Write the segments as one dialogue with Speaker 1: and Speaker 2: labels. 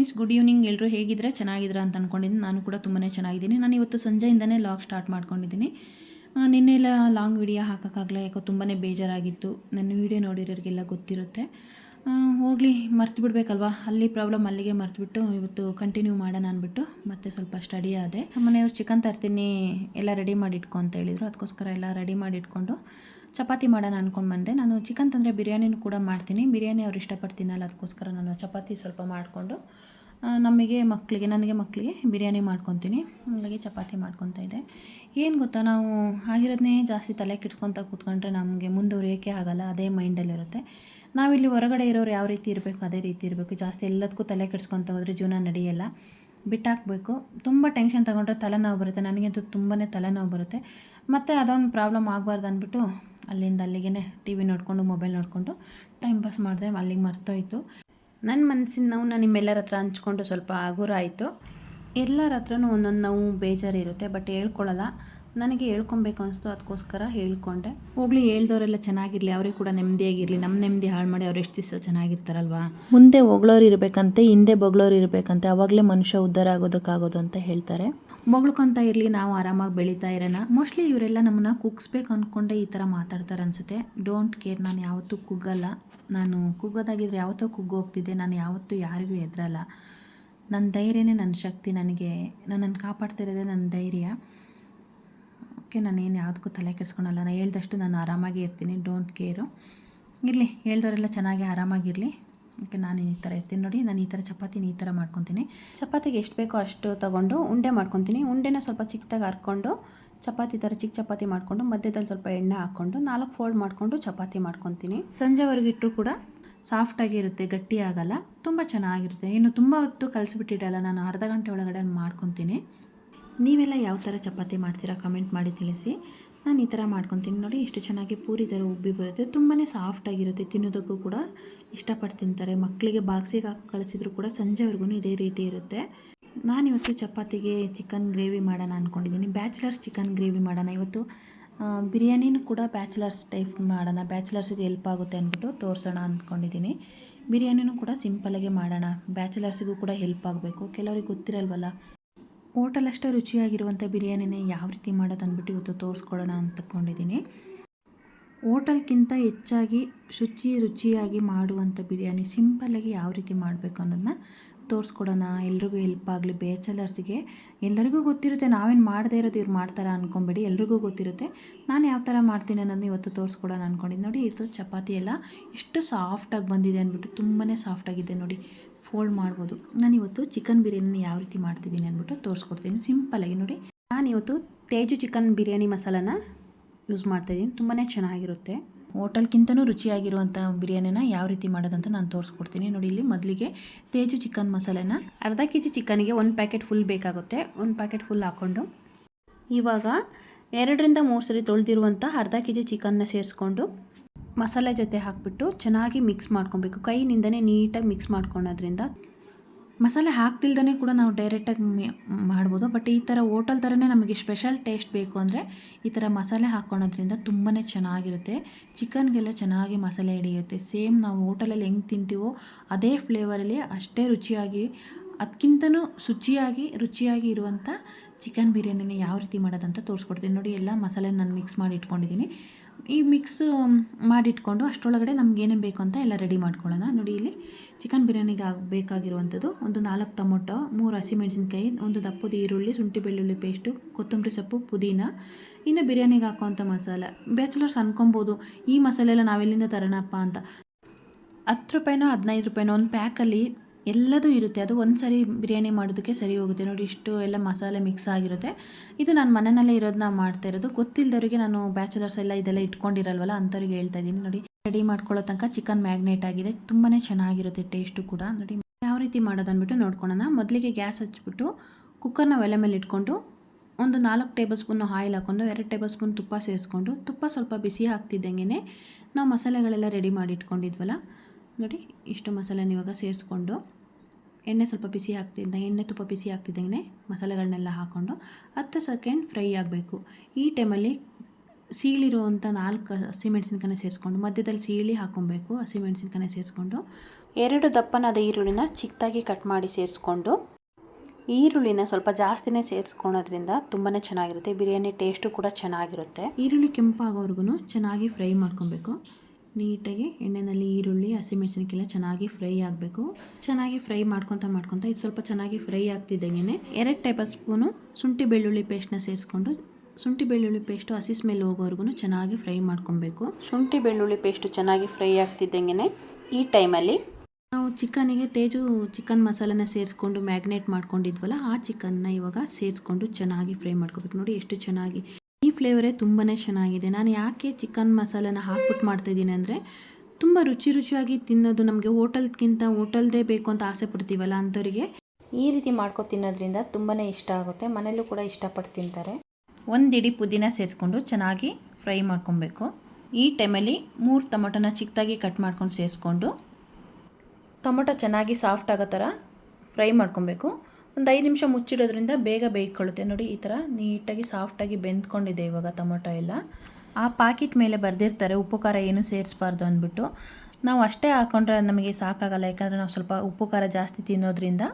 Speaker 1: Friends good evening ಎಲ್ಲರೂ ಹೇಗಿದ್ದರೆ? ಚೆನ್ನಾಗಿದ್ರ ಅಂತ ಅಂದ್ಕೊಂಡಿದ್ದೀನಿ ನಾನು ಕೂಡ ತುಂಬಾ ಚೆನ್ನಾಗಿದ್ದೀನಿ. ನಾನು ಇವತ್ತು ಸಂಜೆಯಿಂದನೇ ಲಾಗ್ ಸ್ಟಾರ್ಟ್ ಮಾಡ್ಕೊಂಡಿದ್ದೀನಿ. ನಿನ್ನೆ ಎಲ್ಲ ಲಾಂಗ್ ವಿಡಿಯೋ ಹಾಕೋಕ್ಕಾಗಲ್ಲ ಯಾಕೋ ತುಂಬಾ ಬೇಜಾರಾಗಿತ್ತು. ನನ್ನ ವಿಡಿಯೋ ನೋಡಿರೋರಿಗೆಲ್ಲ ಗೊತ್ತಿರುತ್ತೆ. ಹೋಗಲಿ ಮರ್ತು ಬಿಡಬೇಕಲ್ವಾ ಅಲ್ಲಿ ಪ್ರಾಬ್ಲಮ್ ಅಲ್ಲಿಗೆ ಮರ್ತುಬಿಟ್ಟು ಇವತ್ತು ಕಂಟಿನ್ಯೂ ಮಾಡೋಣ ಅಂದ್ಬಿಟ್ಟು ಮತ್ತೆ ಸ್ವಲ್ಪ ಸ್ಟಡಿ ಆದೆ. ಮನೆಯವ್ರು ಚಿಕನ್ ತರ್ತೀನಿ, ಎಲ್ಲ ರೆಡಿ ಮಾಡಿ ಇಟ್ಕೊ ಅಂತ ಹೇಳಿದರು. ಅದಕ್ಕೋಸ್ಕರ ಎಲ್ಲ ರೆಡಿ ಮಾಡಿ ಇಟ್ಕೊಂಡು ಚಪಾತಿ ಮಾಡೋಣ ಅಂದ್ಕೊಂಡು ಬಂದೆ. ನಾನು ಚಿಕನ್ ತಂದರೆ ಬಿರಿಯಾನಿನೂ ಕೂಡ ಮಾಡ್ತೀನಿ. ಬಿರಿಯಾನಿ ಅವ್ರು ಇಷ್ಟಪಡ್ತೀನಲ್ಲ ಅದಕ್ಕೋಸ್ಕರ ನಾನು ಚಪಾತಿ ಸ್ವಲ್ಪ ಮಾಡಿಕೊಂಡು ನಮಗೆ ಮಕ್ಕಳಿಗೆ ನನಗೆ ಮಕ್ಕಳಿಗೆ ಬಿರಿಯಾನಿ ಮಾಡ್ಕೊತೀನಿ. ಹಾಗಾಗಿ ಚಪಾತಿ ಮಾಡ್ಕೊತಾ ಇದ್ದೆ. ಏನು ಗೊತ್ತಾ, ನಾವು ಆಗಿರೋದನ್ನೇ ಜಾಸ್ತಿ ತಲೆ ಕೆಡ್ಸ್ಕೊತ ಕೂತ್ಕೊಂಡ್ರೆ ನಮಗೆ ಮುಂದುವರಿಯೋಕ್ಕೆ ಆಗಲ್ಲ. ಅದೇ ಮೈಂಡಲ್ಲಿರುತ್ತೆ. ನಾವಿಲ್ಲಿ ಹೊರಗಡೆ ಇರೋರು ಯಾವ ರೀತಿ ಇರಬೇಕು, ಅದೇ ರೀತಿ ಇರಬೇಕು. ಜಾಸ್ತಿ ಎಲ್ಲದಕ್ಕೂ ತಲೆ ಕೆಡ್ಸ್ಕೊತ ಹೋದರೆ ಜೀವನ ನಡೆಯಲ್ಲ. ಬಿಟ್ಟಾಕಬೇಕು. ತುಂಬ ಟೆನ್ಷನ್ ತಗೊಂಡ್ರೆ ತಲೆನೋವು ಬರುತ್ತೆ. ನನಗಂತೂ ತುಂಬಾ ತಲೆನೋವು ಬರುತ್ತೆ. ಮತ್ತು ಅದೊಂದು ಪ್ರಾಬ್ಲಮ್ ಆಗಬಾರ್ದು ಅಂದ್ಬಿಟ್ಟು ಅಲ್ಲಿಂದ ಅಲ್ಲಿಗೆ ಟಿ ವಿ ನೋಡಿಕೊಂಡು, ಮೊಬೈಲ್ ನೋಡಿಕೊಂಡು, ಟೈಮ್ ಪಾಸ್ ಮಾಡಿದೆ ಅಲ್ಲಿಗೆ ಮರ್ತೋಯ್ತು. ನನ್ನ ಮನಸ್ಸಿನ ನೋವು ನಾನು ನಿಮ್ಮೆಲ್ಲರ ಹತ್ರ ಹಂಚ್ಕೊಂಡು ಸ್ವಲ್ಪ ಹಗುರ ಆಯಿತು ಎಲ್ಲರ ಹತ್ರನೂ ಒಂದೊಂದು ನೋವು ಬೇಜಾರಿರುತ್ತೆ ಬಟ್ ಹೇಳ್ಕೊಳ್ಳಲ್ಲ ನನಗೆ ಹೇಳ್ಕೊಬೇಕು ಅನಿಸ್ತು ಅದಕ್ಕೋಸ್ಕರ ಹೇಳ್ಕೊಂಡೆ. ಹೋಗ್ಲಿ ಹೇಳ್ದವರೆಲ್ಲ ಚೆನ್ನಾಗಿರಲಿ ಅವ್ರಿಗೆ ಕೂಡ ನೆಮ್ಮದಿಯಾಗಿರಲಿ ನಮ್ಮ ನೆಮ್ಮದಿ ಹಾಳು ಮಾಡಿ ಅವ್ರು ಎಷ್ಟು ದಿವಸ ಚೆನ್ನಾಗಿರ್ತಾರಲ್ವಾ? ಮುಂದೆ ಹೊಗಳೋರು ಇರಬೇಕಂತೆ ಹಿಂದೆ ಬೊಗಳೋರು ಇರಬೇಕಂತೆ ಅವಾಗಲೇ ಮನುಷ್ಯ ಉದ್ಧಾರ ಆಗೋದಕ್ಕಾಗೋದು ಅಂತ ಹೇಳ್ತಾರೆ. ಬೊಗಳ್ಕೊಂತ ಇರಲಿ ನಾವು ಆರಾಮಾಗಿ ಬೆಳೀತಾ ಇರೋಣ. ಮೋಸ್ಟ್ಲಿ ಇವರೆಲ್ಲ ನಮ್ಮನ್ನ ಕುಗ್ಸ್ಬೇಕು ಅಂದ್ಕೊಂಡೆ ಈ ಥರ ಮಾತಾಡ್ತಾರೆ ಅನಿಸುತ್ತೆ. ಡೋಂಟ್ ಕೇರ್ ನಾನು ಯಾವತ್ತೂ ಕುಗ್ಗಲ್ಲ ನಾನು ಕುಗ್ಗೋದಾಗಿದ್ರೆ ಯಾವತ್ತೋ ಕುಗ್ಗೋಗ್ತಿದ್ದೆ ನಾನು ಯಾವತ್ತೂ ಯಾರಿಗೂ ಎದುರಲ್ಲ ನನ್ನ ಧೈರ್ಯನೇ ನನ್ನ ಶಕ್ತಿ ನನಗೆ ನನ್ನನ್ನು ಕಾಪಾಡ್ತಿರೋದೇ ನನ್ನ ಧೈರ್ಯ. ಓಕೆ, ನಾನು ಏನು ಯಾವುದಕ್ಕೂ ತಲೆ ಕೆಡಿಸ್ಕೊಳಲ್ಲ. ನಾನು ಹೇಳ್ದಷ್ಟು ನಾನು ಆರಾಮಾಗಿ ಇರ್ತೀನಿ. ಡೋಂಟ್ ಕೇರು ಇರಲಿ ಹೇಳ್ದವರೆಲ್ಲ ಚೆನ್ನಾಗಿ ಆರಾಮಾಗಿರಲಿ. ಓಕೆ, ನಾನು ಈ ಥರ ಇರ್ತೀನಿ ನೋಡಿ. ನಾನು ಈ ಥರ ಚಪಾತಿನ ಈ ಥರ ಮಾಡ್ಕೊತೀನಿ. ಚಪಾತಿಗೆ ಎಷ್ಟು ಬೇಕೋ ಅಷ್ಟು ತೊಗೊಂಡು ಉಂಡೆ ಮಾಡ್ಕೊತೀನಿ. ಉಂಡೆನ ಸ್ವಲ್ಪ ಚಿಕ್ಕದಾಗಿ ಹರ್ಕೊಂಡು ಚಪಾತಿ ಥರ ಚಿಕ್ಕ ಚಪಾತಿ ಮಾಡಿಕೊಂಡು ಮಧ್ಯದಲ್ಲಿ ಸ್ವಲ್ಪ ಎಣ್ಣೆ ಹಾಕ್ಕೊಂಡು ನಾಲ್ಕು ಫೋಲ್ಡ್ ಮಾಡಿಕೊಂಡು ಚಪಾತಿ ಮಾಡ್ಕೊತೀನಿ. ಸಂಜೆವರೆಗೆ ಇಟ್ಟರು ಕೂಡ ಸಾಫ್ಟಾಗಿರುತ್ತೆ ಗಟ್ಟಿ ಆಗಲ್ಲ. ತುಂಬ ಚೆನ್ನಾಗಿರುತ್ತೆ. ಇನ್ನು ತುಂಬ ಹೊತ್ತು ಕಲಿಸ್ಬಿಟ್ಟಿಡಲ್ಲ. ನಾನು ಅರ್ಧ ಗಂಟೆ ಒಳಗಡೆ ಮಾಡ್ಕೊತೀನಿ. ನೀವೆಲ್ಲ ಯಾವ ಥರ ಚಪಾತಿ ಮಾಡ್ತೀರಾ ಕಮೆಂಟ್ ಮಾಡಿ ತಿಳಿಸಿ. ನಾನು ಈ ಥರ ಮಾಡ್ಕೊತೀನಿ ನೋಡಿ, ಇಷ್ಟು ಚೆನ್ನಾಗಿ ಪೂರಿ ಥರ ಉಬ್ಬಿ ಬರುತ್ತೆ. ತುಂಬಾ ಸಾಫ್ಟಾಗಿರುತ್ತೆ ತಿನ್ನೋದಕ್ಕೂ ಕೂಡ ಇಷ್ಟಪಟ್ಟು ತಿಂತಾರೆ ಮಕ್ಕಳಿಗೆ ಬಾಕ್ಸಿಗೆ ಹಾಕಿ ಕಳಿಸಿದ್ರು ಕೂಡ ಸಂಜೆವರೆಗೂ ಇದೇ ರೀತಿ ಇರುತ್ತೆ. ನಾನಿವತ್ತು ಚಪಾತಿಗೆ ಚಿಕನ್ ಗ್ರೇವಿ ಮಾಡೋಣ ಅಂದ್ಕೊಂಡಿದ್ದೀನಿ ಬ್ಯಾಚುಲರ್ಸ್ ಚಿಕನ್ ಗ್ರೇವಿ ಮಾಡೋಣ. ಇವತ್ತು ಬಿರಿಯಾನಿನೂ ಕೂಡ ಬ್ಯಾಚುಲರ್ಸ್ ಟೈಪ್ ಮಾಡೋಣ. ಬ್ಯಾಚುಲರ್ಸಿಗೆ ಹೆಲ್ಪ್ ಆಗುತ್ತೆ ಅಂದ್ಬಿಟ್ಟು ತೋರಿಸೋಣ ಅಂದ್ಕೊಂಡಿದ್ದೀನಿ ಬಿರಿಯಾನಿನೂ ಕೂಡ ಸಿಂಪಲಾಗೆ ಮಾಡೋಣ. ಬ್ಯಾಚುಲರ್ಸಿಗೂ ಕೂಡ ಹೆಲ್ಪ್ ಆಗಬೇಕು. ಕೆಲವ್ರಿಗೆ ಗೊತ್ತಿರಲ್ವಲ್ಲ. ಹೋಟೆಲ್ ಅಷ್ಟೇ ರುಚಿಯಾಗಿರುವಂಥ ಬಿರಿಯಾನಿನೇ ಯಾವ ರೀತಿ ಮಾಡೋದು ಅಂದ್ಬಿಟ್ಟು ಇವತ್ತು ತೋರಿಸ್ಕೊಡೋಣ ಅಂತಕೊಂಡಿದ್ದೀನಿ ಹೋಟೆಲ್ಗಿಂತ ಹೆಚ್ಚಾಗಿ ಶುಚಿ ರುಚಿಯಾಗಿ ಮಾಡುವಂಥ ಬಿರಿಯಾನಿ ಸಿಂಪಲ್ಲಾಗಿ ಯಾವ ರೀತಿ ಮಾಡಬೇಕು ಅನ್ನೋದನ್ನ ತೋರಿಸ್ಕೊಡೋಣ. ಎಲ್ರಿಗೂ ಹೆಲ್ಪ್ ಆಗಲಿ, ಬೇಚಲರ್ಸ್ಗೆ. ಎಲ್ಲರಿಗೂ ಗೊತ್ತಿರುತ್ತೆ, ನಾವೇನು ಮಾಡದೇ ಇರೋದು ಇವ್ರು ಮಾಡ್ತಾರಾ ಅಂದ್ಕೊಂಬೇಡಿ ಎಲ್ರಿಗೂ ಗೊತ್ತಿರುತ್ತೆ. ನಾನು ಯಾವ ಥರ ಮಾಡ್ತೀನಿ ಅನ್ನೋದನ್ನ ಇವತ್ತು ತೋರಿಸ್ಕೊಡೋಣ ಅಂದ್ಕೊಂಡಿದ್ದು ನೋಡಿ, ಇದು ಚಪಾತಿ ಎಲ್ಲ ಎಷ್ಟು ಸಾಫ್ಟಾಗಿ ಬಂದಿದೆ ಅಂದ್ಬಿಟ್ಟು ತುಂಬಾ ಸಾಫ್ಟಾಗಿದೆ ನೋಡಿ. ಫೋಲ್ಡ್ ಮಾಡ್ಬೋದು. ನಾನಿವತ್ತು ಚಿಕನ್ ಬಿರಿಯಾನಿ ಯಾವ ರೀತಿ ಮಾಡ್ತಿದ್ದೀನಿ ಅಂದ್ಬಿಟ್ಟು ತೋರಿಸ್ಕೊಡ್ತೀನಿ. ಸಿಂಪಲಾಗಿ ನೋಡಿ. ನಾನು ಇವತ್ತು ತೇಜು ಚಿಕನ್ ಬಿರಿಯಾನಿ ಮಸಾಲಾನ ಯೂಸ್ ಮಾಡ್ತಾಯಿದ್ದೀನಿ ತುಂಬಾ ಚೆನ್ನಾಗಿರುತ್ತೆ. ಹೋಟೆಲ್ಗಿಂತನೂ ರುಚಿಯಾಗಿರುವಂಥ ಬಿರಿಯಾನಿನ ಯಾವ ರೀತಿ ಮಾಡೋದಂತ ನಾನು ತೋರಿಸ್ಕೊಡ್ತೀನಿ. ನೋಡಿ, ಇಲ್ಲಿ ಮೊದಲಿಗೆ ತೇಜು ಚಿಕನ್ ಮಸಾಲೆನ ಅರ್ಧ ಕೆ ಜಿ ಚಿಕನ್ಗೆ ಒಂದು ಪ್ಯಾಕೆಟ್ ಫುಲ್ ಬೇಕಾಗುತ್ತೆ. ಒಂದು ಪ್ಯಾಕೆಟ್ ಫುಲ್ ಹಾಕ್ಕೊಂಡು ಇವಾಗ ಎರಡರಿಂದ ಮೂರು ಸರಿ ತೊಳೆದಿರುವಂಥ ಅರ್ಧ ಕೆ ಜಿ ಚಿಕನ್ನ ಸೇರಿಸ್ಕೊಂಡು ಮಸಾಲೆ ಜೊತೆ ಹಾಕಿಬಿಟ್ಟು ಚೆನ್ನಾಗಿ ಮಿಕ್ಸ್ ಮಾಡ್ಕೊಬೇಕು. ಕೈನಿಂದನೇ ನೀಟಾಗಿ ಮಿಕ್ಸ್ ಮಾಡ್ಕೊಳೋದ್ರಿಂದ. ಮಸಾಲೆ ಹಾಕ್ತಿಲ್ದೇ ಕೂಡ ನಾವು ಡೈರೆಕ್ಟಾಗಿ ಮಾಡ್ಬೋದು. ಬಟ್ ಈ ಥರ ಹೋಟಲ್ ಥರನೇ ನಮಗೆ ಸ್ಪೆಷಲ್ ಟೇಸ್ಟ್ ಬೇಕು ಅಂದರೆ ಈ ಥರ ಮಸಾಲೆ ಹಾಕ್ಕೊಳೋದ್ರಿಂದ ತುಂಬಾ ಚೆನ್ನಾಗಿರುತ್ತೆ. ಚಿಕನ್ಗೆಲ್ಲ ಚೆನ್ನಾಗಿ ಮಸಾಲೆ ಹಿಡಿಯುತ್ತೆ. ಸೇಮ್ ನಾವು ಹೋಟೆಲಲ್ಲಿ ಹೆಂಗೆ ತಿಂತೀವೋ ಅದೇ ಫ್ಲೇವರಲ್ಲಿ ಅಷ್ಟೇ ರುಚಿಯಾಗಿ ಅದಕ್ಕಿಂತನೂ ಶುಚಿಯಾಗಿ, ರುಚಿಯಾಗಿ ಇರುವಂಥ ಚಿಕನ್ ಬಿರಿಯಾನಿನ ಯಾವ ರೀತಿ ಮಾಡೋದಂತ ತೋರಿಸ್ಕೊಡ್ತೀನಿ. ನೋಡಿ, ಎಲ್ಲ ಮಸಾಲೆ ನಾನು ಮಿಕ್ಸ್ ಮಾಡಿ ಇಟ್ಕೊಂಡಿದ್ದೀನಿ. ಈ ಮಿಕ್ಸ್ ಮಾಡಿಟ್ಕೊಂಡು ಅಷ್ಟರೊಳಗಡೆ ನಮ್ಗೆ ಏನೇನು ಬೇಕು ಅಂತ ಎಲ್ಲ ರೆಡಿ ಮಾಡ್ಕೊಳ್ಳೋಣ. ನೋಡಿ ಇಲ್ಲಿ ಚಿಕನ್ ಬಿರಿಯಾನಿಗೆ ಆಗ ಬೇಕಾಗಿರುವಂಥದ್ದು ಒಂದು ನಾಲ್ಕು ಟೊಮೊಟೊ, ಮೂರು ಹಸಿಮೆಣಸಿನ್ಕಾಯಿ ಒಂದು ದಪ್ಪದ ಈರುಳ್ಳಿ, ಶುಂಠಿ ಬೆಳ್ಳುಳ್ಳಿ ಪೇಸ್ಟು, ಕೊತ್ತಂಬರಿ ಸೊಪ್ಪು, ಪುದೀನ. ಇನ್ನು ಬಿರಿಯಾನಿಗೆ ಹಾಕುವಂಥ ಮಸಾಲೆ. ಬ್ಯಾಚುಲರ್ಸ್ ಅನ್ಕೊಬೋದು, ಈ ಮಸಾಲೆ ಎಲ್ಲ ನಾವೆಲ್ಲಿಂದ ತರೋಣಪ್ಪ ಅಂತ. ಹತ್ತು ರೂಪಾಯಿನೋ, ಹದಿನೈದು ರೂಪಾಯಿನೋ ಒಂದು ಪ್ಯಾಕಲ್ಲಿ ಎಲ್ಲದೂ ಇರುತ್ತೆ. ಅದು ಒಂದು ಸರಿ ಬಿರಿಯಾನಿ ಮಾಡೋದಕ್ಕೆ ಸರಿ ಹೋಗುತ್ತೆ. ನೋಡಿ, ಇಷ್ಟು ಎಲ್ಲ ಮಸಾಲೆ ಮಿಕ್ಸ್ ಆಗಿರುತ್ತೆ. ಇದು ನಾನು ಮನೆಯಲ್ಲೇ ಇರೋದನ್ನ ಮಾಡ್ತಾ ಇರೋದು. ಗೊತ್ತಿಲ್ಲದವರಿಗೆ ನಾನು ಬ್ಯಾಚುಲರ್ಸ್ ಎಲ್ಲ ಇದೆಲ್ಲ ಇಟ್ಕೊಂಡಿರಲ್ವಲ್ಲ, ಅಂಥವ್ರಿಗೆ ಹೇಳ್ತಾ ಇದ್ದೀನಿ. ನೋಡಿ ರೆಡಿ ಮಾಡ್ಕೊಳ್ಳೋ ತನಕ ಚಿಕನ್ ಮ್ಯಾಗ್ನೇಟ್ ಆಗಿದೆ. ತುಂಬಾ ಚೆನ್ನಾಗಿರುತ್ತೆ ಟೇಸ್ಟು ಕೂಡ. ನೋಡಿ, ಯಾವ ರೀತಿ ಮಾಡೋದು ಅಂದ್ಬಿಟ್ಟು ನೋಡ್ಕೊಳ್ಳೋಣ. ಮೊದಲಿಗೆ ಗ್ಯಾಸ್ ಹಚ್ಚಿಬಿಟ್ಟು ಕುಕ್ಕರ್ನ ಒಲೆ ಮೇಲೆ ಇಟ್ಕೊಂಡು ಒಂದು ನಾಲ್ಕು ಟೇಬಲ್ ಸ್ಪೂನ್ ಆಯಿಲ್ ಹಾಕ್ಕೊಂಡು ಎರಡು ಟೇಬಲ್ ಸ್ಪೂನ್ ತುಪ್ಪ ಸೇರಿಸ್ಕೊಂಡು ತುಪ್ಪ ಸ್ವಲ್ಪ ಬಿಸಿ ಹಾಕ್ತಿದ್ದಂಗೆ ನಾವು ಮಸಾಲೆಗಳೆಲ್ಲ ರೆಡಿ ಮಾಡಿ ಇಟ್ಕೊಂಡಿದ್ವಲ್ಲ ನೋಡಿ, ಇಷ್ಟು ಮಸಾಲೆನ ಇವಾಗ ಸೇರಿಸ್ಕೊಂಡು ಎಣ್ಣೆ ಸ್ವಲ್ಪ ಬಿಸಿ ಆಗ್ತಿದ್ದ, ಎಣ್ಣೆ ತುಪ್ಪ ಬಿಸಿ ಆಗ್ತಿದ್ದಂಗೆ ಮಸಾಲೆಗಳನ್ನೆಲ್ಲ ಹಾಕ್ಕೊಂಡು ಹತ್ತು ಸೆಕೆಂಡ್ ಫ್ರೈ ಆಗಬೇಕು. ಈ ಟೈಮಲ್ಲಿ ಸೀಳಿರುವಂಥ ನಾಲ್ಕು ಹಸಿಮೆಣಸಿನ್ಕಾಯಿ ಸೇರಿಸ್ಕೊಂಡು, ಮಧ್ಯದಲ್ಲಿ ಸೀಳಿ ಹಾಕೊಬೇಕು ಹಸಿಮೆಣಸಿನ್ಕಾಯಿ ಸೇರಿಸ್ಕೊಂಡು ಎರಡು ದಪ್ಪನಾದ ಈರುಳ್ಳಿನ ಚಿಕ್ಕದಾಗಿ ಕಟ್ ಮಾಡಿ ಸೇರಿಸ್ಕೊಂಡು, ಈರುಳ್ಳಿನ ಸ್ವಲ್ಪ ಜಾಸ್ತಿನೇ ಸೇರಿಸ್ಕೊಳೋದ್ರಿಂದ ತುಂಬಾ ಚೆನ್ನಾಗಿರುತ್ತೆ, ಬಿರಿಯಾನಿ ಟೇಸ್ಟು ಕೂಡ ಚೆನ್ನಾಗಿರುತ್ತೆ. ಈರುಳ್ಳಿ ಕೆಂಪಾಗೋವರೆಗೂ ಚೆನ್ನಾಗಿ ಫ್ರೈ ಮಾಡ್ಕೊಬೇಕು. ನೀಟಾಗಿ ಎಣ್ಣೆಯಲ್ಲಿ ಈರುಳ್ಳಿ ಹಸಿಮೆಣಸಿನಕಾಯಿಲ್ಲ ಚೆನ್ನಾಗಿ ಫ್ರೈ ಆಗಬೇಕು. ಚೆನ್ನಾಗಿ ಫ್ರೈ ಮಾಡ್ಕೊತ ಮಾಡ್ಕೊತ, ಇದು ಸ್ವಲ್ಪ ಚೆನ್ನಾಗಿ ಫ್ರೈ ಆಗ್ತಿದ್ದಂಗೆ ಎರಡು ಟೇಬಲ್ ಸ್ಪೂನು ಶುಂಠಿ ಬೆಳ್ಳುಳ್ಳಿ ಪೇಸ್ಟ್ನ ಸೇರಿಸ್ಕೊಂಡು, ಶುಂಠಿ ಬೆಳ್ಳುಳ್ಳಿ ಪೇಸ್ಟು ಹಸಿ ಸ್ಮೆಲ್ ಹೋಗೋವರೆಗೂ ಚೆನ್ನಾಗಿ ಫ್ರೈ ಮಾಡ್ಕೊಬೇಕು. ಶುಂಠಿ ಬೆಳ್ಳುಳ್ಳಿ ಪೇಸ್ಟು ಚೆನ್ನಾಗಿ ಫ್ರೈ ಆಗ್ತಿದ್ದಂಗೆ ಈ ಟೈಮಲ್ಲಿ ನಾವು ಚಿಕನಿಗೆ ತೇಜು ಚಿಕನ್ ಮಸಾಲನ ಸೇರಿಸ್ಕೊಂಡು ಮ್ಯಾಗ್ನೇಟ್ ಮಾಡ್ಕೊಂಡಿದ್ವಲ್ಲ, ಆ ಚಿಕನ್ನ ಇವಾಗ ಸೇರಿಸ್ಕೊಂಡು ಚೆನ್ನಾಗಿ ಫ್ರೈ ಮಾಡ್ಕೋಬೇಕು. ನೋಡಿ ಎಷ್ಟು ಚೆನ್ನಾಗಿ ಫ್ಲೇವರೇ ತುಂಬಾ ಚೆನ್ನಾಗಿದೆ. ನಾನು ಯಾಕೆ ಚಿಕನ್ ಮಸಾಲನ ಹಾಕ್ಬಿಟ್ಟು ಮಾಡ್ತಾಯಿದ್ದೀನಿ ಅಂದರೆ ತುಂಬ ರುಚಿ ರುಚಿಯಾಗಿ ತಿನ್ನೋದು ನಮಗೆ ಹೋಟೆಲ್ಗಿಂತ ಹೋಟೆಲ್ದೇ ಬೇಕು ಅಂತ ಆಸೆ ಪಡ್ತೀವಲ್ಲ ಅಂಥವರಿಗೆ? ಈ ರೀತಿ ಮಾಡ್ಕೊ ತಿನ್ನೋದ್ರಿಂದ ತುಂಬಾ ಇಷ್ಟ ಆಗುತ್ತೆ. ಮನೆಯಲ್ಲೂ ಕೂಡ ಇಷ್ಟಪಟ್ಟು ತಿಂತಾರೆ. ಒಂದು ಇಡೀ ಪುದೀನ ಸೇರಿಸ್ಕೊಂಡು ಚೆನ್ನಾಗಿ ಫ್ರೈ ಮಾಡ್ಕೊಬೇಕು. ಈ ಟೈಮಲ್ಲಿ ಮೂರು ಟೊಮೊಟೊನ ಚಿಕ್ಕದಾಗಿ ಕಟ್ ಮಾಡ್ಕೊಂಡು ಸೇರಿಸ್ಕೊಂಡು ಟೊಮೊಟೊ ಚೆನ್ನಾಗಿ ಸಾಫ್ಟ್ ಆಗೋ ಥರ ಫ್ರೈ ಮಾಡ್ಕೊಬೇಕು. ಒಂದು ಐದು ನಿಮಿಷ ಮುಚ್ಚಿಡೋದ್ರಿಂದ ಬೇಗ ಬೇಯ್ಕೊಳ್ಳುತ್ತೆ ನೋಡಿ ಈ ಥರ ನೀಟಾಗಿ ಸಾಫ್ಟಾಗಿ ಬೆಂದ್ಕೊಂಡಿದೆ ಇವಾಗ ಟೊಮೊಟೊ ಎಲ್ಲ. ಆ ಪಾಕಿಟ್ ಮೇಲೆ ಬರೆದಿರ್ತಾರೆ ಉಪ್ಪು ಖಾರ ಏನು ಸೇರಿಸ್ಬಾರ್ದು ಅಂದ್ಬಿಟ್ಟು. ನಾವು ಅಷ್ಟೇ ಹಾಕೊಂಡ್ರೆ ನಮಗೆ ಸಾಕಾಗಲ್ಲ ಯಾಕಂದರೆ ನಾವು ಸ್ವಲ್ಪ ಉಪ್ಪು ಖಾರ ಜಾಸ್ತಿ ತಿನ್ನೋದ್ರಿಂದ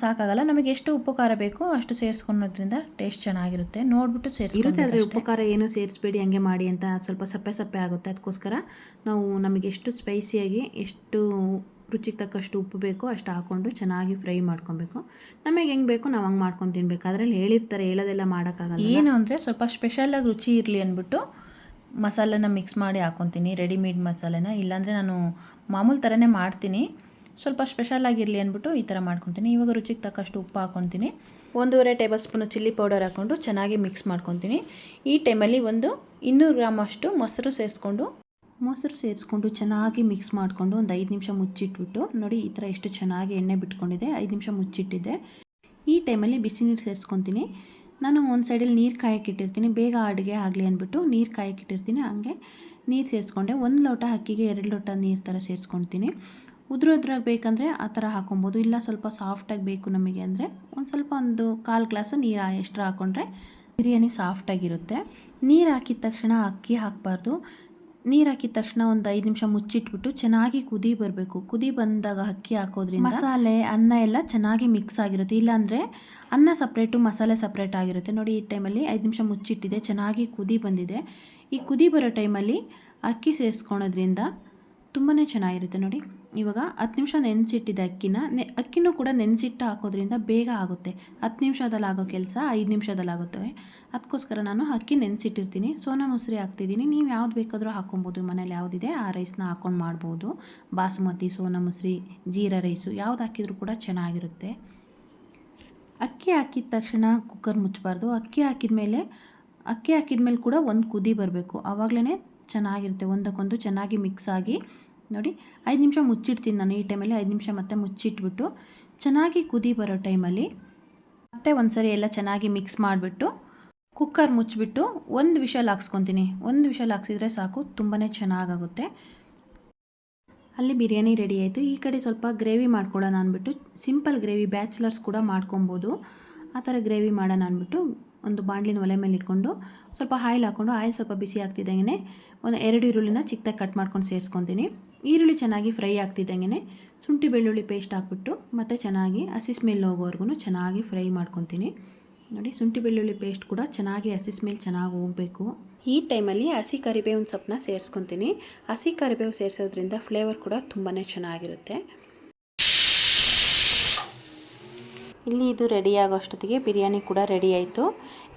Speaker 1: ಸಾಕಾಗಲ್ಲ. ನಮಗೆ ಎಷ್ಟು ಉಪ್ಪು ಖಾರ ಬೇಕೋ ಅಷ್ಟು ಸೇರಿಸ್ಕೊಳೋದ್ರಿಂದ ಟೇಸ್ಟ್ ಚೆನ್ನಾಗಿರುತ್ತೆ. ನೋಡಿಬಿಟ್ಟು ಸೇರಿಸಿರುತ್ತೆ ಆದರೆ ಉಪ್ಪು ಖಾರ ಏನು ಸೇರಿಸ್ಬೇಡಿ ಹಂಗೆ ಮಾಡಿ ಅಂತ ಸ್ವಲ್ಪ ಸಪ್ಪೆ ಸಪ್ಪೆ ಆಗುತ್ತೆ. ಅದಕ್ಕೋಸ್ಕರ ನಾವು ನಮಗೆ ಎಷ್ಟು ಸ್ಪೈಸಿಯಾಗಿ ಎಷ್ಟು ರುಚಿಗೆ ತಕ್ಕಷ್ಟು ಉಪ್ಪು ಬೇಕು ಅಷ್ಟು ಹಾಕ್ಕೊಂಡು ಚೆನ್ನಾಗಿ ಫ್ರೈ ಮಾಡ್ಕೊಬೇಕು. ನಮಗೆ ಹೆಂಗೆ ಬೇಕು ನಾವು ಹಂಗೆ ಮಾಡ್ಕೊಂಡು ತಿನ್ಬೇಕು. ಅದರಲ್ಲಿ ಹೇಳಿರ್ತಾರೆ, ಹೇಳೋದೆಲ್ಲ ಮಾಡೋಕ್ಕಾಗಲ್ಲ. ಏನು ಅಂದರೆ ಸ್ವಲ್ಪ ಸ್ಪೆಷಲಾಗಿ ರುಚಿ ಇರಲಿ ಅಂದ್ಬಿಟ್ಟು ಮಸಾಲೆನ ಮಿಕ್ಸ್ ಮಾಡಿ ಹಾಕ್ಕೊತೀನಿ ರೆಡಿಮೇಡ್ ಮಸಾಲೆನ. ಇಲ್ಲಾಂದರೆ ನಾನು ಮಾಮೂಲು ಥರನೇ ಮಾಡ್ತೀನಿ. ಸ್ವಲ್ಪ ಸ್ಪೆಷಲ್ ಆಗಿರಲಿ ಅಂದ್ಬಿಟ್ಟು ಈ ಥರ ಮಾಡ್ಕೊತೀನಿ. ಇವಾಗ ರುಚಿಗೆ ತಕ್ಕಷ್ಟು ಉಪ್ಪು ಹಾಕ್ಕೊತೀನಿ ಒಂದೂವರೆ ಟೇಬಲ್ ಸ್ಪೂನು ಚಿಲ್ಲಿ ಪೌಡರ್ ಹಾಕ್ಕೊಂಡು ಚೆನ್ನಾಗಿ ಮಿಕ್ಸ್ ಮಾಡ್ಕೊತೀನಿ. ಈ ಟೈಮಲ್ಲಿ ಒಂದು ಇನ್ನೂರು ಗ್ರಾಮ್ ಅಷ್ಟು ಮೊಸರು ಸೇರಿಸ್ಕೊಂಡು ಮೊಸರು ಸೇರಿಸ್ಕೊಂಡು ಚೆನ್ನಾಗಿ ಮಿಕ್ಸ್ ಮಾಡಿಕೊಂಡು ಒಂದು ಐದು ನಿಮಿಷ ಮುಚ್ಚಿಟ್ಬಿಟ್ಟು, ನೋಡಿ ಈ ಥರ ಎಷ್ಟು ಚೆನ್ನಾಗಿ ಎಣ್ಣೆ ಬಿಟ್ಕೊಂಡಿದೆ, ಐದು ನಿಮಿಷ ಮುಚ್ಚಿಟ್ಟಿದ್ದೆ ಈ ಟೈಮಲ್ಲಿ ಬಿಸಿ ನೀರು ಸೇರಿಸ್ಕೊತೀನಿ. ನಾನು ಒಂದು ಸೈಡಲ್ಲಿ ನೀರು ಕಾಯಕ್ಕಿಟ್ಟಿರ್ತೀನಿ ಬೇಗ ಅಡುಗೆ ಆಗಲಿ ಅಂದ್ಬಿಟ್ಟು ನೀರು ಕಾಯಕ್ಕಿಟ್ಟಿರ್ತೀನಿ ಹಂಗೆ ನೀರು ಸೇರಿಸ್ಕೊಂಡೆ, ಒಂದು ಲೋಟ ಅಕ್ಕಿಗೆ ಎರಡು ಲೋಟ ನೀರು ಥರ ಸೇರಿಸ್ಕೊಳ್ತೀನಿ ಉದ್ರ ಉದ್ರಾಗಿ ಬೇಕಂದರೆ ಆ ಥರ ಹಾಕೊಬೋದು, ಇಲ್ಲ ಸ್ವಲ್ಪ ಸಾಫ್ಟಾಗಿ ಬೇಕು ನಮಗೆ ಅಂದರೆ ಒಂದು ಸ್ವಲ್ಪ ಒಂದು ಕಾಲು ಗ್ಲಾಸು ನೀರು ಎಕ್ಸ್ಟ್ರಾ ಹಾಕ್ಕೊಂಡ್ರೆ ಬಿರಿಯಾನಿ ಸಾಫ್ಟಾಗಿರುತ್ತೆ ನೀರು ಹಾಕಿದ ತಕ್ಷಣ ಅಕ್ಕಿ ಹಾಕಬಾರ್ದು. ನೀರು ಹಾಕಿದ ತಕ್ಷಣ ಒಂದು ಐದು ನಿಮಿಷ ಮುಚ್ಚಿಟ್ಬಿಟ್ಟು ಚೆನ್ನಾಗಿ ಕುದಿ ಬರಬೇಕು. ಕುದಿ ಬಂದಾಗ ಅಕ್ಕಿ ಹಾಕೋದ್ರಿಂದ ಮಸಾಲೆ, ಅನ್ನ ಎಲ್ಲ ಚೆನ್ನಾಗಿ ಮಿಕ್ಸ್ ಆಗಿರುತ್ತೆ. ಇಲ್ಲಾಂದರೆ ಅನ್ನ ಸಪ್ರೇಟು ಮಸಾಲೆ ಸಪ್ರೇಟ್ ಆಗಿರುತ್ತೆ. ನೋಡಿ, ಈ ಟೈಮಲ್ಲಿ ಐದು ನಿಮಿಷ ಮುಚ್ಚಿಟ್ಟಿದೆ. ಚೆನ್ನಾಗಿ ಕುದಿ ಬಂದಿದೆ. ಈ ಕುದಿ ಬರೋ ಟೈಮಲ್ಲಿ ಅಕ್ಕಿ ಸೇರಿಸ್ಕೊಳೋದ್ರಿಂದ ತುಂಬಾ ಚೆನ್ನಾಗಿರುತ್ತೆ. ನೋಡಿ. ಇವಾಗ ಹತ್ತು ನಿಮಿಷ ನೆನೆಸಿಟ್ಟಿದ್ದ ಅಕ್ಕಿನ ನೆ, ಅಕ್ಕಿನೂ ಕೂಡ ನೆನೆಸಿಟ್ಟು ಹಾಕೋದ್ರಿಂದ ಬೇಗ ಆಗುತ್ತೆ. ಹತ್ತು ನಿಮಿಷದಲ್ಲಿ ಆಗೋ ಕೆಲಸ ಐದು ನಿಮಿಷದಲ್ಲಿ ಆಗುತ್ತೆ ಅದಕ್ಕೋಸ್ಕರ ನಾನು ಅಕ್ಕಿ ನೆನೆಸಿಟ್ಟಿರ್ತೀನಿ. ಸೋನಾ ಮೊಸರಿ ಹಾಕ್ತಿದ್ದೀನಿ. ನೀವು ಯಾವ್ದು ಬೇಕಾದರೂ ಹಾಕೊಬೋದು ಮನೇಲಿ ಯಾವುದಿದೆ ಆ ರೈಸ್ನ ಹಾಕ್ಕೊಂಡು ಮಾಡ್ಬೋದು. ಬಾಸುಮತಿ, ಸೋನಾ ಮೊಸರಿ, ಜೀರಾ ರೈಸು ಯಾವ್ದು ಹಾಕಿದರೂ ಕೂಡ ಚೆನ್ನಾಗಿರುತ್ತೆ. ಅಕ್ಕಿ ಹಾಕಿದ ತಕ್ಷಣ ಕುಕ್ಕರ್ ಮುಚ್ಚಬಾರ್ದು. ಅಕ್ಕಿ ಹಾಕಿದ ಮೇಲೆ, ಅಕ್ಕಿ ಹಾಕಿದ ಮೇಲೆ ಕೂಡ ಒಂದು ಕುದಿ ಬರಬೇಕು. ಆವಾಗಲೇ ಚೆನ್ನಾಗಿರುತ್ತೆ. ಒಂದಕ್ಕೊಂದು ಚೆನ್ನಾಗಿ ಮಿಕ್ಸ್ ಆಗಿ ನೋಡಿ, ಐದು ನಿಮಿಷ ಮುಚ್ಚಿಡ್ತೀನಿ ನಾನು ಈ ಟೈಮಲ್ಲಿ, ಐದು ನಿಮಿಷ ಮತ್ತೆ ಮುಚ್ಚಿಟ್ಬಿಟ್ಟು ಚೆನ್ನಾಗಿ ಕುದಿ ಬರೋ ಟೈಮಲ್ಲಿ ಮತ್ತೆ ಒಂದು ಸರಿ ಎಲ್ಲ ಚೆನ್ನಾಗಿ ಮಿಕ್ಸ್ ಮಾಡಿಬಿಟ್ಟು ಕುಕ್ಕರ್ ಮುಚ್ಚಿಬಿಟ್ಟು ಒಂದು ವಿಷಲ್ ಹಾಕ್ಸ್ಕೊತೀನಿ ಒಂದು ವಿಷಲ್ ಹಾಕ್ಸಿದ್ರೆ ಸಾಕು ತುಂಬಾ ಚೆನ್ನಾಗಾಗುತ್ತೆ. ಅಲ್ಲಿ ಬಿರಿಯಾನಿ ರೆಡಿ ಆಯಿತು. ಈ ಕಡೆ ಸ್ವಲ್ಪ ಗ್ರೇವಿ ಮಾಡ್ಕೊಳ್ಳೋಣ ಅಂದ್ಬಿಟ್ಟು, ಸಿಂಪಲ್ ಗ್ರೇವಿ ಬ್ಯಾಚುಲರ್ಸ್ ಕೂಡ ಮಾಡ್ಕೊಬೋದು. ಆ ಥರ ಗ್ರೇವಿ ಮಾಡೋಣ ಅಂದ್ಬಿಟ್ಟು ಒಂದು ಬಾಣಲಿನ ಒಲೆ ಮೇಲೆ ಇಟ್ಕೊಂಡು ಸ್ವಲ್ಪ ಆಯಿಲ್ ಹಾಕ್ಕೊಂಡು ಆಯಿಲ್ ಸ್ವಲ್ಪ ಬಿಸಿ ಆಗ್ತಿದ್ದಂಗೆ ಒಂದು ಎರಡು ಈರುಳ್ಳಿನ ಚಿಕ್ಕದಾಗಿ ಕಟ್ ಮಾಡ್ಕೊಂಡು ಸೇರಿಸ್ಕೊತೀನಿ. ಈರುಳ್ಳಿ ಚೆನ್ನಾಗಿ ಫ್ರೈ ಆಗ್ತಿದ್ದಂಗೆ ಶುಂಠಿ ಬೆಳ್ಳುಳ್ಳಿ ಪೇಸ್ಟ್ ಹಾಕ್ಬಿಟ್ಟು ಮತ್ತು ಚೆನ್ನಾಗಿ ಹಸಿ ಸ್ಮೆಲ್ ಹೋಗೋವರೆಗೂ ಚೆನ್ನಾಗಿ ಫ್ರೈ ಮಾಡ್ಕೊತೀನಿ. ನೋಡಿ, ಶುಂಠಿ ಬೆಳ್ಳುಳ್ಳಿ ಪೇಸ್ಟ್ ಕೂಡ ಚೆನ್ನಾಗಿ ಹಸಿ ಸ್ಮೆಲ್ ಚೆನ್ನಾಗಿ ಹೋಗಬೇಕು. ಈ ಟೈಮಲ್ಲಿ ಹಸಿ ಕರಿಬೇವಿನ ಸೊಪ್ಪನ್ನ ಸೇರಿಸ್ಕೊತೀನಿ. ಹಸಿ ಕರಿಬೇವು ಸೇರಿಸೋದ್ರಿಂದ ಫ್ಲೇವರ್ ಕೂಡ ತುಂಬಾ ಚೆನ್ನಾಗಿರುತ್ತೆ. ಇಲ್ಲಿ ಇದು ರೆಡಿ ಆಗೋ ಅಷ್ಟೊತ್ತಿಗೆ ಬಿರಿಯಾನಿ ಕೂಡ ರೆಡಿ ಆಯಿತು.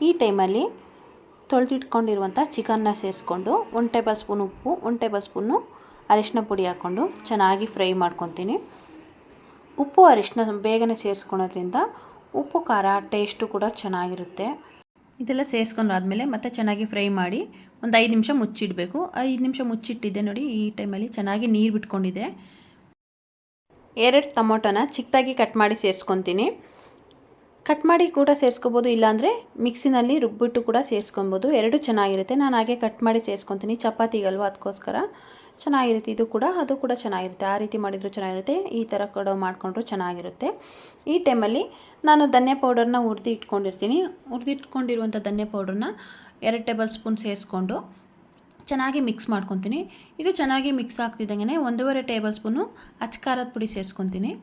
Speaker 1: ಈ ಟೈಮಲ್ಲಿ ತೊಳೆದಿಟ್ಕೊಂಡಿರುವಂಥ ಚಿಕನ್ನ ಸೇರಿಸ್ಕೊಂಡು ಒಂದು ಟೇಬಲ್ ಸ್ಪೂನ್ ಉಪ್ಪು, ಒಂದು ಟೇಬಲ್ ಸ್ಪೂನು ಅರಿಶಿನ ಪುಡಿ ಹಾಕ್ಕೊಂಡು ಚೆನ್ನಾಗಿ ಫ್ರೈ ಮಾಡ್ಕೊತೀನಿ. ಉಪ್ಪು, ಅರಿಶಿನ ಬೇಗನೆ ಸೇರಿಸ್ಕೊಳೋದ್ರಿಂದ ಉಪ್ಪು, ಖಾರ ಟೇಸ್ಟು ಕೂಡ ಚೆನ್ನಾಗಿರುತ್ತೆ. ಇದೆಲ್ಲ ಸೇರಿಸ್ಕೊಂಡಾದ್ಮೇಲೆ ಮತ್ತೆ ಚೆನ್ನಾಗಿ ಫ್ರೈ ಮಾಡಿ ಒಂದು ಐದು ನಿಮಿಷ ಮುಚ್ಚಿಡಬೇಕು. ಐದು ನಿಮಿಷ ಮುಚ್ಚಿಟ್ಟಿದ್ದೆ ನೋಡಿ, ಈ ಟೈಮಲ್ಲಿ ಚೆನ್ನಾಗಿ ನೀರು ಬಿಟ್ಕೊಂಡಿದೆ. ಎರಡು ಟೊಮೊಟೊನ ಚಿಕ್ಕದಾಗಿ ಕಟ್ ಮಾಡಿ ಸೇರಿಸ್ಕೊತೀನಿ. ಕಟ್ ಮಾಡಿ ಕೂಡ ಸೇರಿಸ್ಕೋಬೋದು, ಇಲ್ಲಾಂದರೆ ಮಿಕ್ಸಿನಲ್ಲಿ ರುಬ್ಬಿಟ್ಟು ಕೂಡ ಸೇರಿಸ್ಕೊಬೋದು. ಎರಡು ಚೆನ್ನಾಗಿರುತ್ತೆ. ನಾನು ಹಾಗೆ ಕಟ್ ಮಾಡಿ ಸೇರಿಸ್ಕೊತೀನಿ. ಚಪಾತಿಗಲ್ವ ಅದಕ್ಕೋಸ್ಕರ ಚೆನ್ನಾಗಿರುತ್ತೆ. ಇದು ಕೂಡ, ಅದು ಕೂಡ ಚೆನ್ನಾಗಿರುತ್ತೆ. ಆ ರೀತಿ ಮಾಡಿದರೂ ಚೆನ್ನಾಗಿರುತ್ತೆ. ಈ ಥರ ಕೂಡ ಮಾಡಿಕೊಂಡ್ರು ಚೆನ್ನಾಗಿರುತ್ತೆ. ಈ ಟೈಮಲ್ಲಿ ನಾನು ಧನ್ಯ ಪೌಡರ್ನ ಹುರಿದು ಇಟ್ಕೊಂಡಿರ್ತೀನಿ. ಹುರಿದಿಟ್ಕೊಂಡಿರುವಂಥ ಧನ್ಯ ಪೌಡರ್ನ ಎರಡು ಟೇಬಲ್ ಸ್ಪೂನ್ ಸೇರಿಸ್ಕೊಂಡು ಚೆನ್ನಾಗಿ ಮಿಕ್ಸ್ ಮಾಡ್ಕೊತೀನಿ. ಇದು ಚೆನ್ನಾಗಿ ಮಿಕ್ಸ್ ಆಗ್ತಿದ್ದಂಗೆ ಒಂದೂವರೆ ಟೇಬಲ್ ಸ್ಪೂನು ಅಚ್ಚ ಖಾರದ ಪುಡಿ ಸೇರಿಸ್ಕೊತೀನಿ.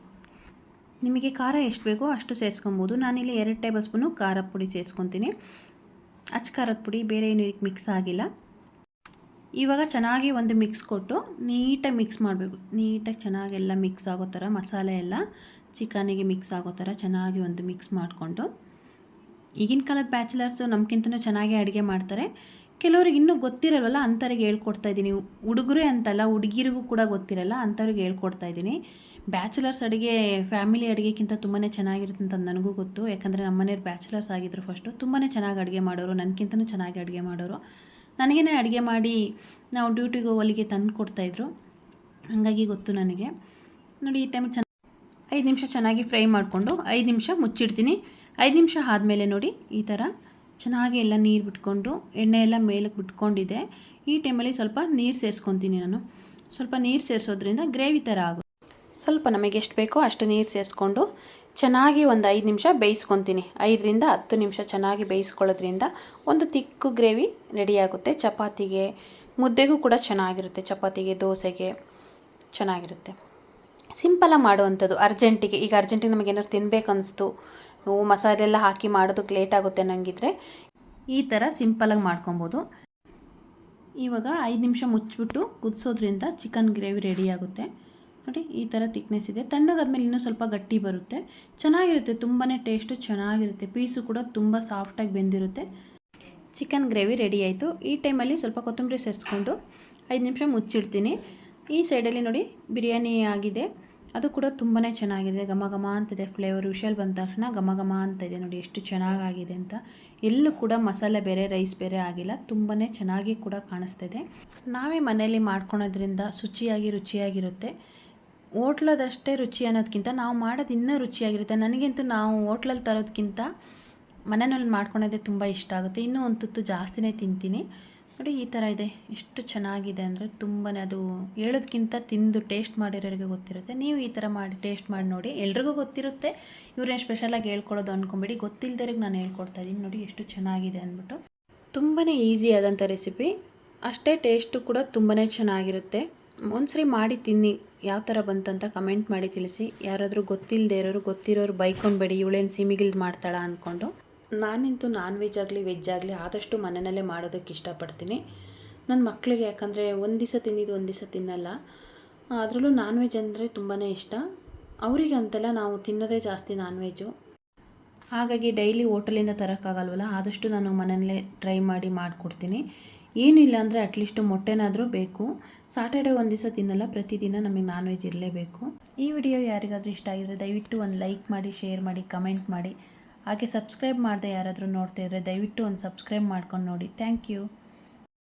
Speaker 1: ನಿಮಗೆ ಖಾರ ಎಷ್ಟು ಬೇಕೋ ಅಷ್ಟು ಸೇರಿಸ್ಕೊಬೋದು. ನಾನಿಲ್ಲಿ ಎರಡು ಟೇಬಲ್ ಸ್ಪೂನು ಖಾರ ಪುಡಿ ಸೇರಿಸ್ಕೊತೀನಿ. ಅಚ್ಚ ಖಾರದ ಪುಡಿ ಬೇರೆ ಏನು ಇದಕ್ಕೆ ಮಿಕ್ಸ್ ಆಗಿಲ್ಲ. ಇವಾಗ ಚೆನ್ನಾಗಿ ಒಂದು ಮಿಕ್ಸ್ ಕೊಟ್ಟು ನೀಟಾಗಿ ಮಿಕ್ಸ್ ಮಾಡಬೇಕು. ನೀಟಾಗಿ ಚೆನ್ನಾಗಿ ಎಲ್ಲ ಮಿಕ್ಸ್ ಆಗೋ ಥರ ಮಸಾಲೆ ಎಲ್ಲ ಚಿಕನಿಗೆ ಮಿಕ್ಸ್ ಆಗೋ ಥರ ಚೆನ್ನಾಗಿ ಒಂದು ಮಿಕ್ಸ್ ಮಾಡಿಕೊಂಡು. ಈಗಿನ ಕಾಲದ ಬ್ಯಾಚುಲರ್ಸು ನಮ್ಗಿಂತನೂ ಚೆನ್ನಾಗಿ ಅಡುಗೆ ಮಾಡ್ತಾರೆ. ಕೆಲವ್ರಿಗೆ ಇನ್ನೂ ಗೊತ್ತಿರಲ್ವಲ್ಲ, ಅಂಥವ್ರಿಗೆ ಹೇಳ್ಕೊಡ್ತಾ ಇದ್ದೀನಿ. ಹುಡುಗರೇ ಅಂತಲ್ಲ, ಹುಡುಗಿರಿಗೂ ಕೂಡ ಗೊತ್ತಿರಲ್ಲ, ಅಂಥವ್ರಿಗೆ ಹೇಳ್ಕೊಡ್ತಾ ಇದ್ದೀನಿ. ಬ್ಯಾಚುಲರ್ಸ್ ಅಡುಗೆ, ಫ್ಯಾಮಿಲಿ ಅಡುಗೆಗಿಂತ ತುಂಬಾ ಚೆನ್ನಾಗಿರುತ್ತೆ ಅಂತ ನನಗೂ ಗೊತ್ತು. ಯಾಕಂದರೆ ನಮ್ಮ ಮನೆಯವ್ರು ಬ್ಯಾಚುಲರ್ಸ್ ಆಗಿದ್ರು ಫಸ್ಟು ತುಂಬಾ ಚೆನ್ನಾಗಿ ಅಡುಗೆ ಮಾಡೋರು ನನಗಿಂತನೂ ಚೆನ್ನಾಗಿ ಅಡುಗೆ ಮಾಡೋರು. ನನಗೇ ಅಡುಗೆ ಮಾಡಿ ನಾವು ಡ್ಯೂಟಿಗೆ ಹೋಗಲಿಗೆ ತಂದು ಕೊಡ್ತಾಯಿದ್ರು ಹಾಗಾಗಿ ಗೊತ್ತು ನನಗೆ. ನೋಡಿ, ಈ ಟೈಮ್ ಚೆನ್ನಾಗಿ ಐದು ನಿಮಿಷ ಚೆನ್ನಾಗಿ ಫ್ರೈ ಮಾಡಿಕೊಂಡು ಐದು ನಿಮಿಷ ಮುಚ್ಚಿಡ್ತೀನಿ. ಐದು ನಿಮಿಷ ಆದಮೇಲೆ ನೋಡಿ, ಈ ಥರ ಚೆನ್ನಾಗಿ ಎಲ್ಲ ನೀರು ಬಿಟ್ಕೊಂಡು, ಎಣ್ಣೆ ಎಲ್ಲ ಮೇಲಕ್ಕೆ ಬಿಟ್ಕೊಂಡಿದೆ. ಈ ಟೈಮಲ್ಲಿ ಸ್ವಲ್ಪ ನೀರು ಸೇರಿಸ್ಕೊತೀನಿ ನಾನು. ಸ್ವಲ್ಪ ನೀರು ಸೇರಿಸೋದ್ರಿಂದ ಗ್ರೇವಿ ಥರ ಆಗುತ್ತೆ. ಸ್ವಲ್ಪ ನಮಗೆ ಎಷ್ಟು ಬೇಕೋ ಅಷ್ಟು ನೀರು ಸೇರಿಸ್ಕೊಂಡು ಚೆನ್ನಾಗಿ ಒಂದು ಐದು ನಿಮಿಷ ಬೇಯಿಸ್ಕೊತೀನಿ. ಐದರಿಂದ ಹತ್ತು ನಿಮಿಷ ಚೆನ್ನಾಗಿ ಬೇಯಿಸ್ಕೊಳ್ಳೋದ್ರಿಂದ ಒಂದು ತಿಕ್ಕು ಗ್ರೇವಿ ರೆಡಿಯಾಗುತ್ತೆ ಚಪಾತಿಗೆ, ಮುದ್ದೆಗೂ ಕೂಡ ಚೆನ್ನಾಗಿರುತ್ತೆ. ಚಪಾತಿಗೆ, ದೋಸೆಗೆ ಚೆನ್ನಾಗಿರುತ್ತೆ. ಸಿಂಪಲಾಗಿ ಮಾಡುವಂಥದ್ದು, ಅರ್ಜೆಂಟಿಗೆ. ಈಗ ಅರ್ಜೆಂಟಿಗೆ ನಮಗೆ ಏನಾದ್ರು ತಿನ್ಬೇಕು ಅನಿಸ್ತು ಮಸಾಲೆ ಎಲ್ಲ ಹಾಕಿ ಮಾಡೋದಕ್ಕೆ ಲೇಟ್ ಆಗುತ್ತೆ ನನಗಿದ್ರೆ ಈ ಥರ ಸಿಂಪಲಾಗಿ ಮಾಡ್ಕೊಬೋದು. ಇವಾಗ ಐದು ನಿಮಿಷ ಮುಚ್ಚಿಬಿಟ್ಟು ಕುದಿಸೋದ್ರಿಂದ ಚಿಕನ್ ಗ್ರೇವಿ ರೆಡಿ ಆಗುತ್ತೆ. ನೋಡಿ, ಈ ಥರ ತಿಕ್ನೆಸ್ ಇದೆ. ತಣ್ಣಗಾದ್ಮೇಲೆ ಇನ್ನೂ ಸ್ವಲ್ಪ ಗಟ್ಟಿ ಬರುತ್ತೆ. ಚೆನ್ನಾಗಿರುತ್ತೆ ತುಂಬಾ ಟೇಸ್ಟು ಚೆನ್ನಾಗಿರುತ್ತೆ. ಪೀಸು ಕೂಡ ತುಂಬ ಸಾಫ್ಟಾಗಿ ಬೆಂದಿರುತ್ತೆ. ಚಿಕನ್ ಗ್ರೇವಿ ರೆಡಿ ಆಯಿತು. ಈ ಟೈಮಲ್ಲಿ ಸ್ವಲ್ಪ ಕೊತ್ತಂಬರಿ ಸೇರಿಸ್ಕೊಂಡು ಐದು ನಿಮಿಷ ಮುಚ್ಚಿಡ್ತೀನಿ. ಈ ಸೈಡಲ್ಲಿ ನೋಡಿ, ಬಿರಿಯಾನಿ ಆಗಿದೆ. ಅದು ಕೂಡ ತುಂಬಾ ಚೆನ್ನಾಗಿದೆ. ಘಮ ಘಮ ಅಂತಿದೆ. ಫ್ಲೇವರ್ ವಿಷಲ್ ಬಂದ ತಕ್ಷಣ ಘಮ ಘಮ ಅಂತ ಇದೆ ನೋಡಿ, ಎಷ್ಟು ಚೆನ್ನಾಗಾಗಿದೆ ಅಂತ. ಎಲ್ಲೂ ಕೂಡ ಮಸಾಲೆ ಬೇರೆ ರೈಸ್ ಬೇರೆ ಆಗಿಲ್ಲ. ತುಂಬಾ ಚೆನ್ನಾಗಿ ಕೂಡ ಕಾಣಿಸ್ತಿದೆ. ನಾವೇ ಮನೆಯಲ್ಲಿ ಮಾಡ್ಕೊಳೋದ್ರಿಂದ ಶುಚಿಯಾಗಿ, ರುಚಿಯಾಗಿರುತ್ತೆ. ಹೋಟ್ಲದಷ್ಟೇ ರುಚಿ ಅನ್ನೋದಕ್ಕಿಂತ ನಾವು ಮಾಡೋದು ಇನ್ನೂ ರುಚಿಯಾಗಿರುತ್ತೆ. ನನಗಂತೂ ನಾವು ಓಟ್ಲಲ್ಲಿ ತರೋದಕ್ಕಿಂತ ಮನೆಯಲ್ಲಿ ಮಾಡ್ಕೊಳೋದೇ ತುಂಬ ಇಷ್ಟ ಆಗುತ್ತೆ. ಇನ್ನೂ ಒಂದು ತುತ್ತು ಜಾಸ್ತಿನೇ ತಿಂತೀನಿ. ನೋಡಿ, ಈ ಥರ ಇದೆ. ಎಷ್ಟು ಚೆನ್ನಾಗಿದೆ ಅಂದರೆ ತುಂಬಾ ಅದು ಹೇಳೋದಕ್ಕಿಂತ ತಿಂದು ಟೇಸ್ಟ್ ಮಾಡಿರೋರಿಗೆ ಗೊತ್ತಿರುತ್ತೆ. ನೀವು ಈ ಥರ ಮಾಡಿ, ಟೇಸ್ಟ್ ಮಾಡಿ ನೋಡಿ. ಎಲ್ರಿಗೂ ಗೊತ್ತಿರುತ್ತೆ. ಇವ್ರೇನು ಸ್ಪೆಷಲಾಗಿ ಹೇಳ್ಕೊಡೋದು ಅಂದ್ಕೊಂಬೇಡಿ ಗೊತ್ತಿಲ್ಲದವ್ರಿಗೆ ನಾನು ಹೇಳ್ಕೊಡ್ತಾ ಇದ್ದೀನಿ. ನೋಡಿ, ಎಷ್ಟು ಚೆನ್ನಾಗಿದೆ ಅಂದ್ಬಿಟ್ಟು. ತುಂಬಾ ಈಸಿ ಆದಂಥ ರೆಸಿಪಿ ಅಷ್ಟೇ ಟೇಸ್ಟು ಕೂಡ ತುಂಬಾ ಚೆನ್ನಾಗಿರುತ್ತೆ. ಒಂದ್ಸರಿ ಮಾಡಿ ತಿನ್ನಿ. ಯಾವ ಥರ ಬಂತಂತ ಕಮೆಂಟ್ ಮಾಡಿ ತಿಳಿಸಿ. ಯಾರಾದರೂ ಗೊತ್ತಿಲ್ಲದೆ ಇರೋರು, ಗೊತ್ತಿರೋರು ಬೈಕೊಂಡ್ಬೇಡಿ. ಇವಳೇನು ಸಿಮಿಗಿಲ್ದು ಮಾಡ್ತಾಳ ಅಂದ್ಕೊಂಡು ನಾನಂತೂ ನಾನ್ ವೆಜ್ ಆಗಲಿ ವೆಜ್ ಆಗಲಿ ಆದಷ್ಟು ಮನೆಯಲ್ಲೇ ಮಾಡೋದಕ್ಕೆ ಇಷ್ಟಪಡ್ತೀನಿ. ನನ್ನ ಮಕ್ಕಳಿಗೆ ಯಾಕಂದರೆ ಒಂದು ದಿವಸ ತಿಂದಿದ್ದು ಒಂದು ದಿವಸ ತಿನ್ನಲ್ಲ. ಅದರಲ್ಲೂ ನಾನ್ ವೆಜ್ ಅಂದರೆ ತುಂಬಾ ಇಷ್ಟ. ಅವರಿಗೆ ಅಂತೆಲ್ಲ ನಾವು ತಿನ್ನೋದೇ ಜಾಸ್ತಿ ನಾನ್ ವೆಜ್ಜು ಹಾಗಾಗಿ ಡೈಲಿ ಹೋಟೆಲಿಂದ ತರೋಕ್ಕಾಗಲ್ವಲ್ಲ, ಆದಷ್ಟು ನಾನು ಮನೆಯಲ್ಲೇ ಟ್ರೈ ಮಾಡಿ ಮಾಡಿಕೊಡ್ತೀನಿ. ಏನಿಲ್ಲ ಅಂದರೆ ಅಟ್ಲೀಸ್ಟ್ ಮೊಟ್ಟೆನಾದರೂ ಬೇಕು. ಸಾಟರ್ಡೆ ಒಂದು ದಿವಸ ತಿನ್ನಲ್ಲ, ಪ್ರತಿದಿನ ನಮಗೆ ನಾನ್ ವೆಜ್ ಇರಲೇಬೇಕು. ಈ ವಿಡಿಯೋ ಯಾರಿಗಾದರೂ ಇಷ್ಟ ಆಗಿದ್ರೆ ದಯವಿಟ್ಟು ಒಂದು ಲೈಕ್ ಮಾಡಿ ಶೇರ್ ಮಾಡಿ ಕಮೆಂಟ್ ಮಾಡಿ. ಹಾಗೆ ಸಬ್ಸ್ಕ್ರೈಬ್ ಮಾಡದೆ ಯಾರಾದರೂ ನೋಡ್ತಾ ಇದ್ದರೆ ದಯವಿಟ್ಟು ಒಂದು ಸಬ್ಸ್ಕ್ರೈಬ್ ಮಾಡ್ಕೊಂಡು ನೋಡಿ. Thank you